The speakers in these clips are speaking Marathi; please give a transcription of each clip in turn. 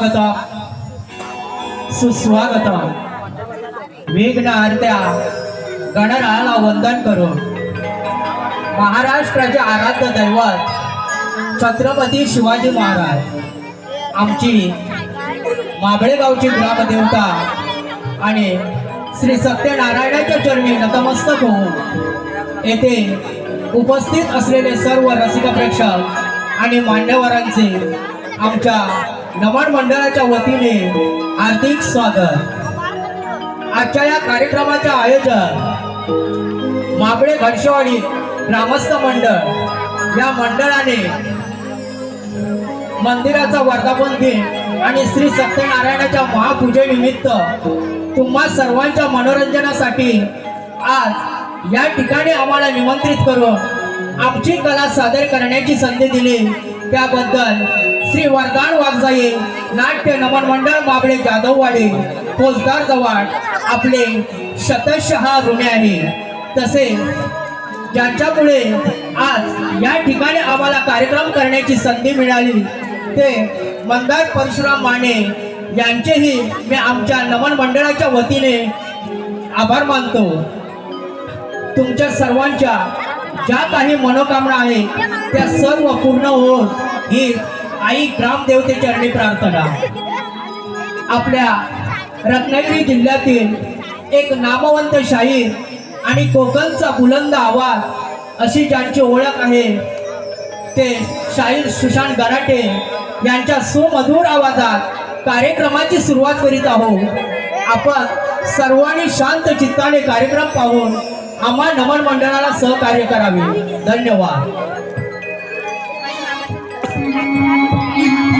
सुस्वागत. सुस्वागतम विघ्न आरत्या गणरायाला वंदन करून. महाराष्ट्राचे आराध्य दैवत छत्रपती शिवाजी महाराज आमची माबळे गावची ग्रामदेवता आणि श्री सत्यनारायणाच्या चरणी नतमस्तक होऊन येथे उपस्थित असलेले सर्व रसिक प्रेक्षक आणि मान्यवरांचे आमच्या नमन मंडळाच्या वतीने हार्दिक स्वागत. आजच्या या कार्यक्रमाचे आयोजन माबळे घडशेवाडी ग्रामस्थ मंडळ या मंडळाने मंदिराचा वर्धापन दिन आणि श्री सत्यनारायणाच्या महापूजेनिमित्त तुम्हा सर्वांच्या मनोरंजनासाठी आज या ठिकाणी आम्हाला निमंत्रित करून आमची कला सादर करण्याची संधी दिली. त्याबद्दल श्री वरदान वागजाये नाट्य नमन मंडळ माबळे जाधववाडे पोचदार जवळ आपले शतशहा ऋणे आहे तसेच ज्यांच्यामुळे आज या ठिकाणी आम्हाला कार्यक्रम करण्याची संधी मिळाली ते मंदार परशुराम माने यांचेही मी आमच्या नमन मंडळाच्या वतीने आभार मानतो. तुमच्या सर्वांच्या ज्या काही मनोकामना आहेत त्या सर्व पूर्ण होत ही आई ग्रामदेवते चरणी प्रार्थना. आपल्या रत्नागिरी जिल्ह्यातील एक नामवंत शाहीर आणि कोकणचा बुलंद आवाज अशी ज्यांची ओळख आहे ते शाहीर सुशांत गराटे यांच्या सुमधुर आवाजात कार्यक्रमाची सुरुवात करीत आहोत. आपण सर्वांनी शांत चित्ताने कार्यक्रम पाहून आम्हा नमन मंडळाला सहकार्य करावे. धन्यवाद. Música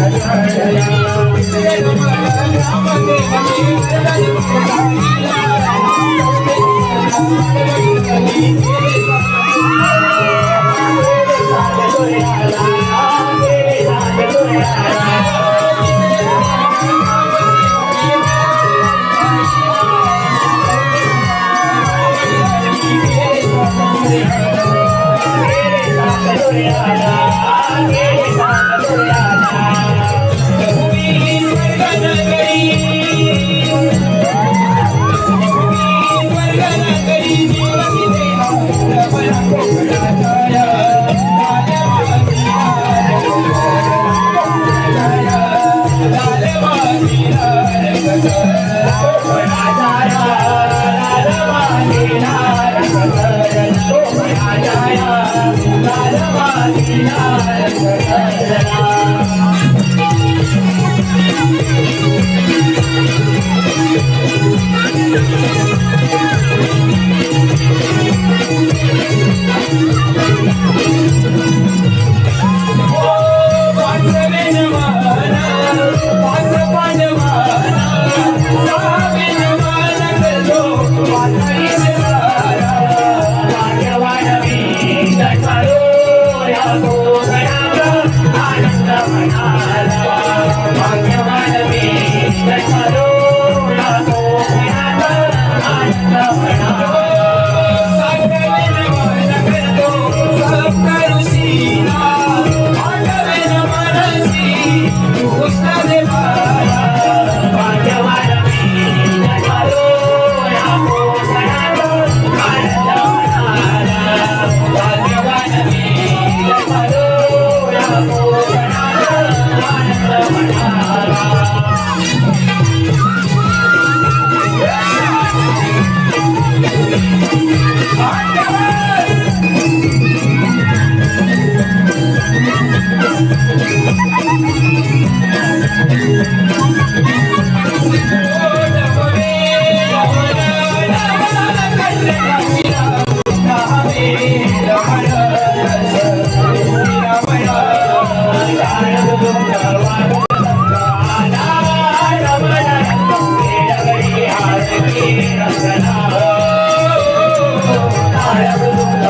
Thank you.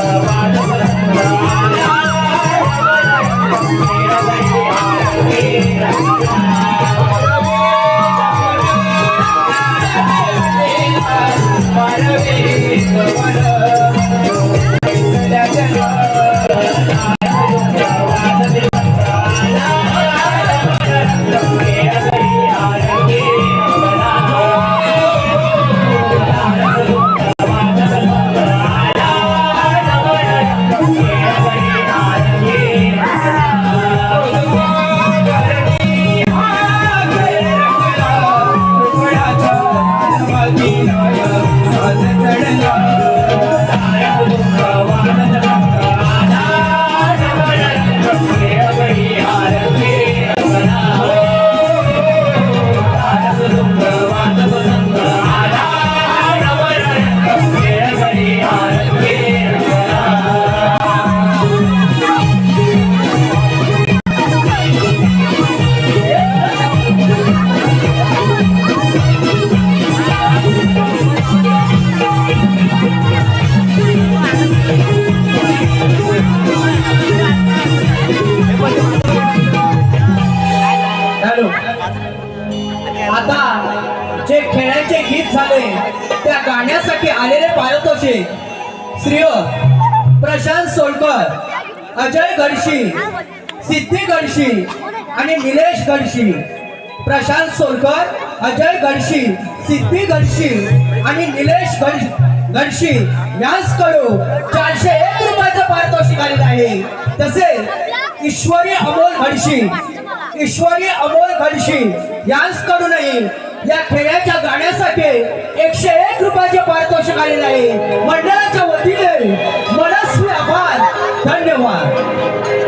ग्रामदेवती वरदानी आता जे खेळाचे गीत झाले त्या गाण्यासाठी आलेले पारितोषिक श्रीय प्रशांत सोलकर अजय गडशी सिद्धी गडशी आणि निलेश गडशी प्रशांत सोलकर अजय गडशी सिद्धी गडशी आणि निलेश गड गडशी यांसकडून चारशे एक रुपयाचं पारितोषिक आलेलं आहे. तसेच ईश्वरी अमोल गडशी ईश्वरी अमोल गडशी यांकडूनही या खेळाच्या गाण्यासाठी एकशे एक रुपयाचे पारितोषिक आलेले आहे. मंडळाच्या वतीने मनस्वी आभार. धन्यवाद.